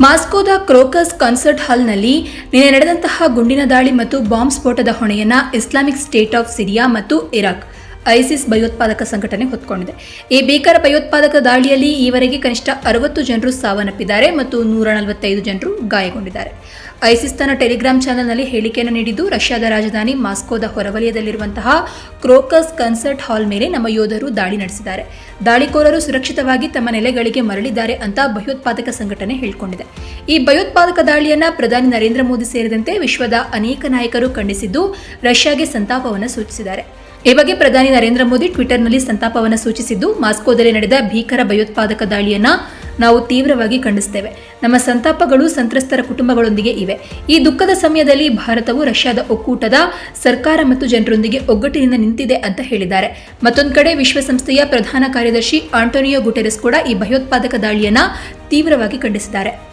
ಮಾಸ್ಕೋದ crocus concert ಹಾಲ್ನಲ್ಲಿ ನಿನ್ನೆ ನಡೆದಂತಹ ಗುಂಡಿನ ದಾಳಿ ಮತ್ತು ಬಾಂಬ್ ಸ್ಫೋಟದ ಹೊಣೆಯನ್ನ ಇಸ್ಲಾಮಿಕ್ ಸ್ಟೇಟ್ ಆಫ್ ಸಿರಿಯಾ ಮತ್ತು ಇರಾಕ್ ಐಸಿಸ್ ಭಯೋತ್ಪಾದಕ ಸಂಘಟನೆ ಹೊತ್ಕೊಂಡಿದೆ. ಈ ಭೀಕರ ಭಯೋತ್ಪಾದಕ ದಾಳಿಯಲ್ಲಿ ಈವರೆಗೆ ಕನಿಷ್ಠ ಅರವತ್ತು ಜನರು ಸಾವನ್ನಪ್ಪಿದ್ದಾರೆ ಮತ್ತು ನೂರ ನಲವತ್ತೈದು ಜನರು ಗಾಯಗೊಂಡಿದ್ದಾರೆ. ಐಸಿಸ್ ತನ್ನ ಟೆಲಿಗ್ರಾಮ್ ಚಾನೆಲ್ನಲ್ಲಿ ಹೇಳಿಕೆಯನ್ನು ನೀಡಿದ್ದು, ರಷ್ಯಾದ ರಾಜಧಾನಿ ಮಾಸ್ಕೋದ ಹೊರವಲಯದಲ್ಲಿರುವಂತಹ ಕ್ರೋಕಸ್ ಕನ್ಸರ್ಟ್ ಹಾಲ್ ಮೇಲೆ ನಮ್ಮ ಯೋಧರು ದಾಳಿ ನಡೆಸಿದ್ದಾರೆ. ದಾಳಿಕೋರರು ಸುರಕ್ಷಿತವಾಗಿ ತಮ್ಮ ನೆಲೆಗಳಿಗೆ ಮರಳಿದ್ದಾರೆ ಅಂತ ಭಯೋತ್ಪಾದಕ ಸಂಘಟನೆ ಹೇಳಿಕೊಂಡಿದೆ. ಈ ಭಯೋತ್ಪಾದಕ ದಾಳಿಯನ್ನ ಪ್ರಧಾನಿ ನರೇಂದ್ರ ಮೋದಿ ಸೇರಿದಂತೆ ವಿಶ್ವದ ಅನೇಕ ನಾಯಕರು ಖಂಡಿಸಿದ್ದು, ರಷ್ಯಾಗೆ ಸಂತಾಪವನ್ನು ಸೂಚಿಸಿದ್ದಾರೆ. ಈ ಬಗ್ಗೆ ಪ್ರಧಾನಿ ನರೇಂದ್ರ ಮೋದಿ ಟ್ವಿಟರ್ನಲ್ಲಿ ಸಂತಾಪವನ್ನು ಸೂಚಿಸಿದ್ದು, ಮಾಸ್ಕೋದಲ್ಲಿ ನಡೆದ ಭೀಕರ ಭಯೋತ್ಪಾದಕ ದಾಳಿಯನ್ನ ನಾವು ತೀವ್ರವಾಗಿ ಖಂಡಿಸುತ್ತೇವೆ ನಮ್ಮ ಸಂತಾಪಗಳು ಸಂತ್ರಸ್ತರ ಕುಟುಂಬಗಳೊಂದಿಗೆ ಇವೆ. ಈ ದುಃಖದ ಸಮಯದಲ್ಲಿ ಭಾರತವು ರಷ್ಯಾದ ಒಕ್ಕೂಟದ ಸರ್ಕಾರ ಮತ್ತು ಜನರೊಂದಿಗೆ ಒಗ್ಗಟ್ಟಿನಿಂದ ನಿಂತಿದೆ ಅಂತ ಹೇಳಿದ್ದಾರೆ. ಮತ್ತೊಂದು ಕಡೆ ವಿಶ್ವಸಂಸ್ಥೆಯ ಪ್ರಧಾನ ಕಾರ್ಯದರ್ಶಿ ಆಂಟೋನಿಯೋ ಗುಟೆರಸ್ ಕೂಡ ಈ ಭಯೋತ್ಪಾದಕ ದಾಳಿಯನ್ನ ತೀವ್ರವಾಗಿ ಖಂಡಿಸಿದ್ದಾರೆ.